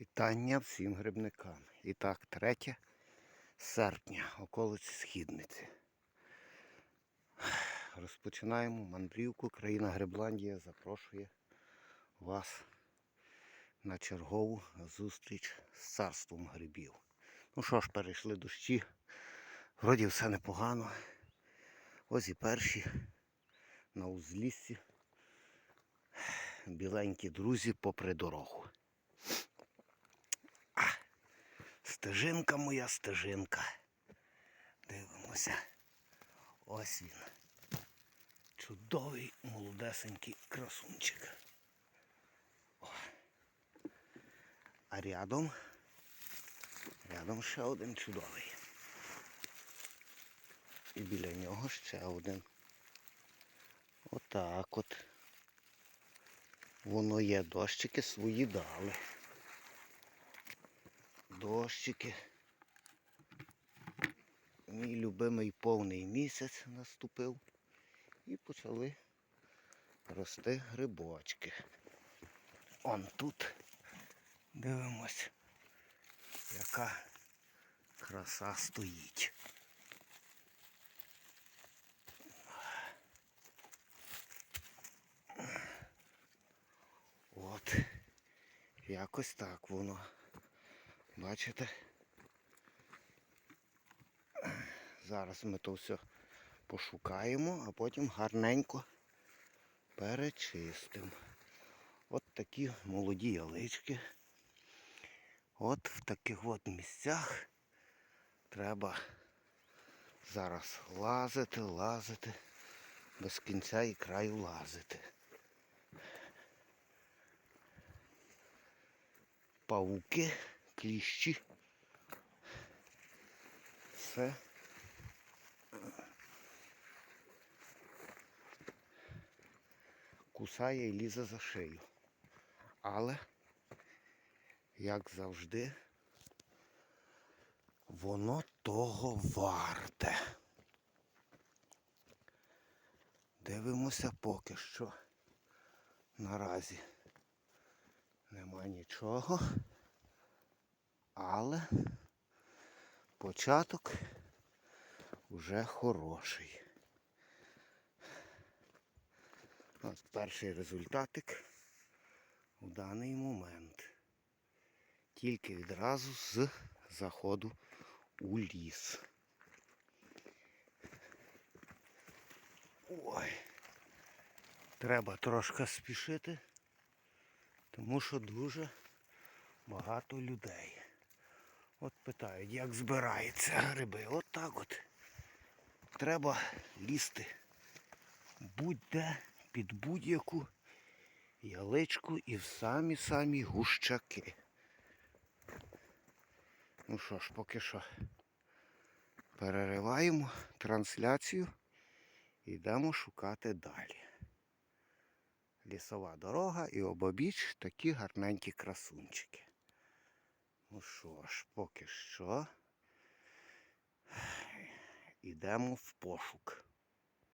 Вітання всім грибникам. І так, 3 серпня, околиці Східниці. Розпочинаємо мандрівку. Країна Грибландія запрошує вас на чергову зустріч з царством грибів. Ну що ж, перейшли дощі. Вроді все непогано. Ось і перші на узліссі. Біленькі друзі попри дорогу. Стежинка моя стежинка. Дивимося. Ось він. Чудовий молодесенький красунчик. О. А рядом, рядом ще один чудовий. І біля нього ще один. Отак от. Воно є, дощики свої дали дощики. Мій любимий повний місяць наступив і почали рости грибочки. Он тут дивимось, яка краса стоїть. От, якось так воно. Бачите? Зараз ми то все пошукаємо, а потім гарненько перечистимо. От такі молоді ялички. От в таких от місцях треба зараз лазити, лазити, без кінця і краю лазити. Павуки кліщі. Все. Кусає і лізе за шию. Але, як завжди, воно того варте. Дивимося поки що. Наразі нема нічого. Але початок вже хороший. От перший результатик у даний момент. Тільки відразу з заходу у ліс. Ой, треба трошки спішити, тому що дуже багато людей. От питають, як збираються гриби. От так от. Треба лізти будь-де під будь-яку яличку і в самі-самі гущаки. Ну що ж, поки що перериваємо трансляцію і йдемо шукати далі. Лісова дорога і обобіч такі гарненькі красунчики. Ну що ж, поки що йдемо в пошук.